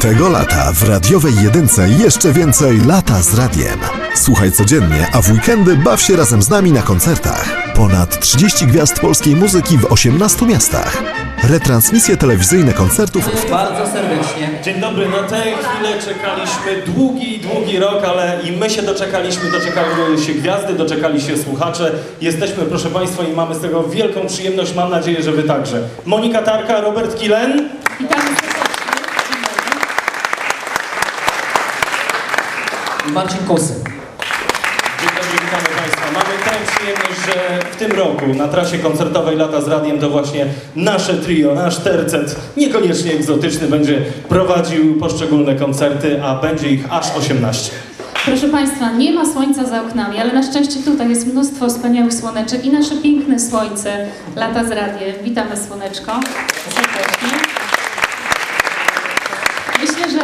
Tego lata w radiowej jedynce jeszcze więcej lata z radiem. Słuchaj codziennie, a w weekendy baw się razem z nami na koncertach. Ponad 30 gwiazd polskiej muzyki w 18 miastach. Retransmisje telewizyjne koncertów w Bardzo serdecznie. Dzień dobry, na tę chwilę czekaliśmy długi, długi rok, ale i my się doczekaliśmy, doczekały się gwiazdy, doczekali się słuchacze. Jesteśmy, proszę Państwa, i mamy z tego wielką przyjemność, mam nadzieję, że Wy także. Monika Tarka, Robert Kilen. Witamy serdecznie. I Marcin Kusy. Dzień dobry, witamy Państwa. Mamy tę przyjemność, że w tym roku na trasie koncertowej Lata z Radiem to właśnie nasze trio, nasz tercet, niekoniecznie egzotyczny, będzie prowadził poszczególne koncerty, a będzie ich aż 18. Proszę Państwa, nie ma słońca za oknami, ale na szczęście tutaj jest mnóstwo wspaniałych słoneczek i nasze piękne słońce lata z radiem. Witamy słoneczko serdecznie.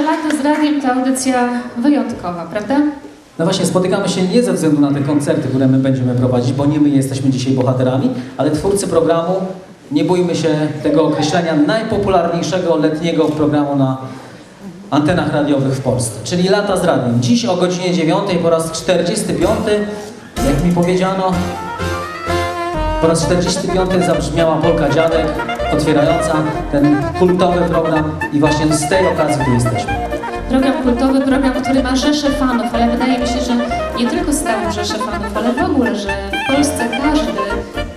Lato z radiem to audycja wyjątkowa, prawda? No właśnie, spotykamy się nie ze względu na te koncerty, które my będziemy prowadzić, bo nie my jesteśmy dzisiaj bohaterami, ale twórcy programu, nie bójmy się tego określenia, najpopularniejszego letniego programu na antenach radiowych w Polsce, czyli Lata z Radiem. Dziś o godzinie 9 po raz 45, jak mi powiedziano, po raz 45 zabrzmiała Polka Dziadek, otwierająca ten kultowy program i właśnie z tej okazji tu jesteśmy. Program kultowy, program, który ma rzesze fanów, ale wydaje mi się, że nie tylko stało rzesze fanów, ale w ogóle, że w Polsce każdy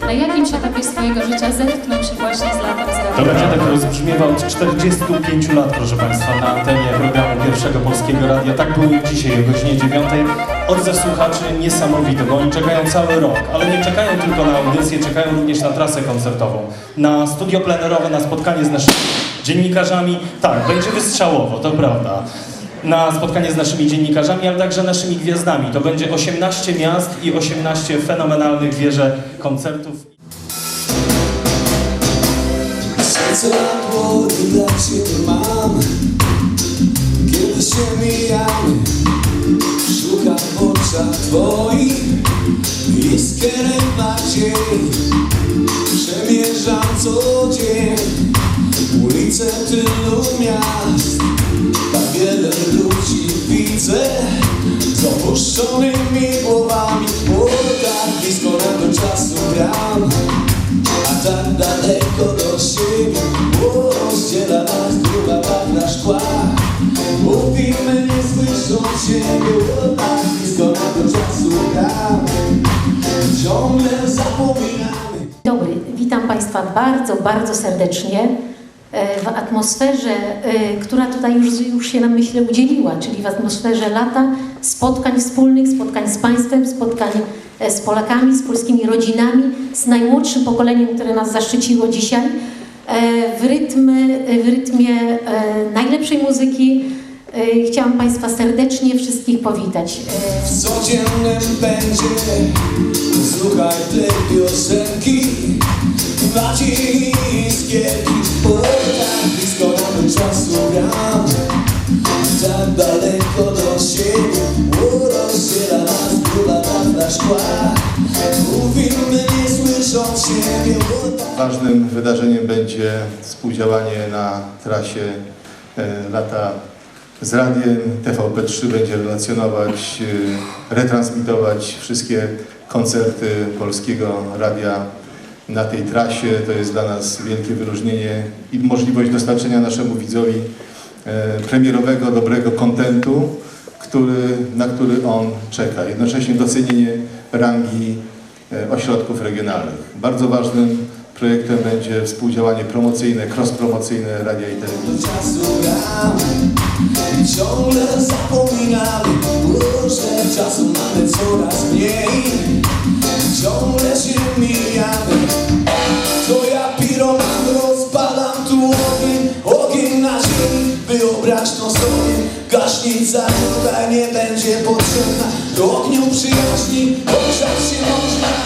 na jakimś etapie swojego życia zetknął się właśnie z latem z To będzie tak rozbrzmiewa od 45 lat, proszę Państwa, na antenie programu Pierwszego Polskiego Radia. Tak było i dzisiaj o godzinie 9. Odzew słuchaczy niesamowity, bo oni czekają cały rok, ale nie czekają tylko na audycję, czekają również na trasę koncertową, na studio plenerowe, na spotkanie z naszymi dziennikarzami. Tak, będzie wystrzałowo, to prawda. Na spotkanie z naszymi dziennikarzami, ale także naszymi gwiazdami. To będzie 18 miast i 18 fenomenalnych wieże koncertów. Kiedy się mijamy Szukam w oczach Twoich Iskierek nadziei. Przemierzam co dzień Ulice tylu miast. Tak wiele ludzi widzę Z opuszczonymi głowami. O tak blisko nam czasu gram a tak daleko do siebie Bo rozdziela Państwa bardzo, bardzo serdecznie e, w atmosferze, e, która tutaj już, już się nam myślę udzieliła, czyli w atmosferze lata spotkań wspólnych, spotkań z Państwem, spotkań e, z Polakami, z polskimi rodzinami, z najmłodszym pokoleniem, które nas zaszczyciło dzisiaj, w, rytm, w rytmie najlepszej muzyki. Chciałam Państwa serdecznie wszystkich powitać. W codziennym będzie Słuchaj tej piosenki Tak blisko czasu gram Tak daleko do siebie nas szkła Mówimy nie słyszą siebie tak Ważnym wydarzeniem będzie współdziałanie na trasie e, lata z radiem. TVP3 będzie relacjonować, e, retransmitować wszystkie koncerty Polskiego Radia na tej trasie. To jest dla nas wielkie wyróżnienie i możliwość dostarczenia naszemu widzowi e, premierowego, dobrego kontentu, który, na który on czeka. Jednocześnie docenienie rangi e, ośrodków regionalnych. Bardzo ważnym projektem będzie współdziałanie promocyjne, cross-promocyjne radia i telewizji. ciągle zapominamy że czasu mamy coraz mniej Ciągle się mijamy To ja piroman rozpalam tu ogień. Ogień na ziemi, wyobraź to sobie. Gaśnica tutaj nie będzie potrzebna. Do ogniu przyjaźni ogrzać się można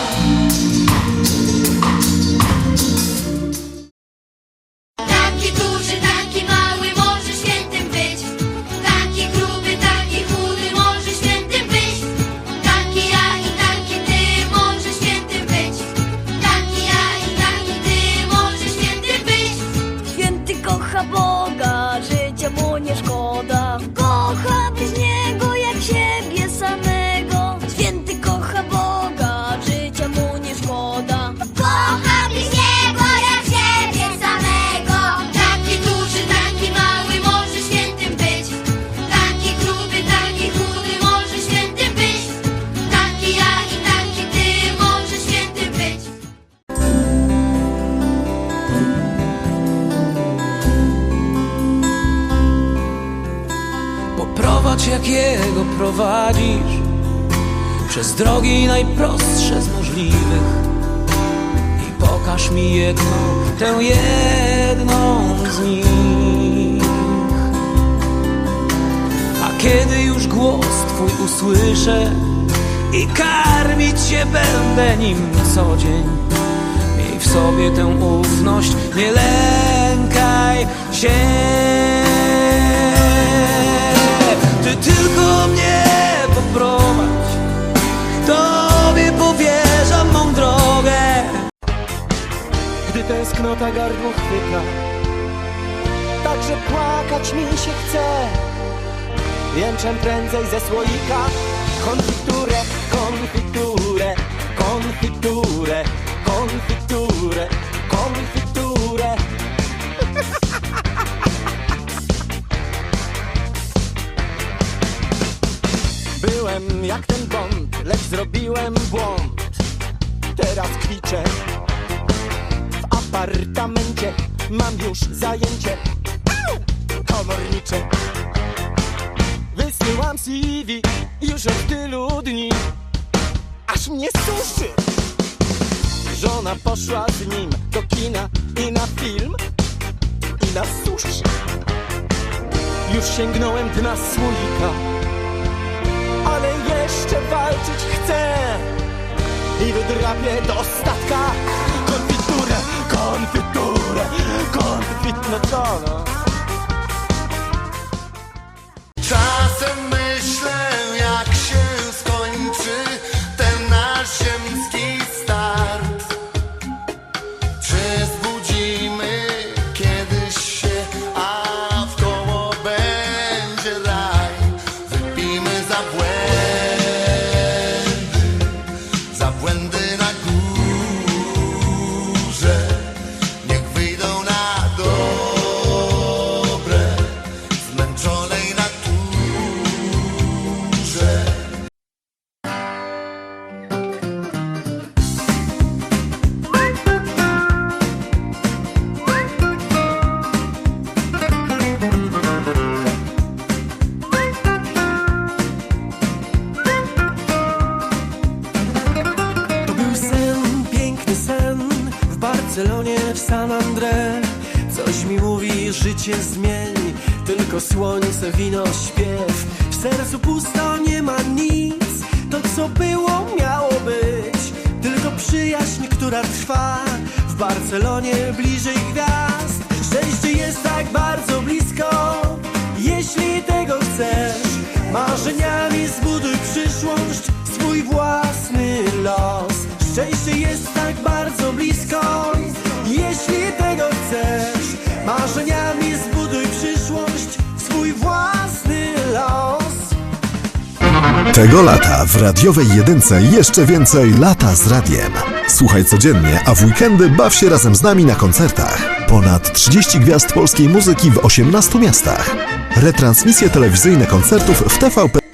jakiego prowadzisz? Przez drogi najprostsze z możliwych. I pokaż mi jedną, tę jedną z nich. A kiedy już głos Twój usłyszę I karmić się będę nim co dzień Miej w sobie tę ufność, nie lękaj się tęsknota gardło chwyta. Także płakać mi się chce. Jęczem prędzej ze słoika. Konfiturę, konfiturę, konfiturę, konfiturę, konfiturę. Byłem jak ten bąk, lecz zrobiłem błąd. Teraz kwiczę apartamencie. Mam już zajęcie. Komornicze. Wysyłam CV już od tylu dni. Aż mnie suszy. Żona poszła z nim do kina i na film I na sushi. Już sięgnąłem dna słoika Ale jeszcze walczyć chcę i wydrapię do statka konfiturę, konfit... No Barcelonie, w San André. Coś mi mówi, życie zmień Tylko słońce, wino, śpiew. W sercu pusto, nie ma nic To co było, miało być. Tylko przyjaźń, która trwa W Barcelonie, bliżej gwiazd. Szczęście jest tak bardzo blisko Jeśli tego chcesz. Marzeniami zbuduj przyszłość Swój własny los. Szczęście jest tak bardzo blisko Jeśli tego chcesz Marzeniami zbuduj przyszłość Swój własny los Tego lata w radiowej jedynce jeszcze więcej lata z radiem. Słuchaj codziennie, a w weekendy baw się razem z nami na koncertach. Ponad 30 gwiazd polskiej muzyki w 18 miastach. Retransmisje telewizyjne koncertów w TVP.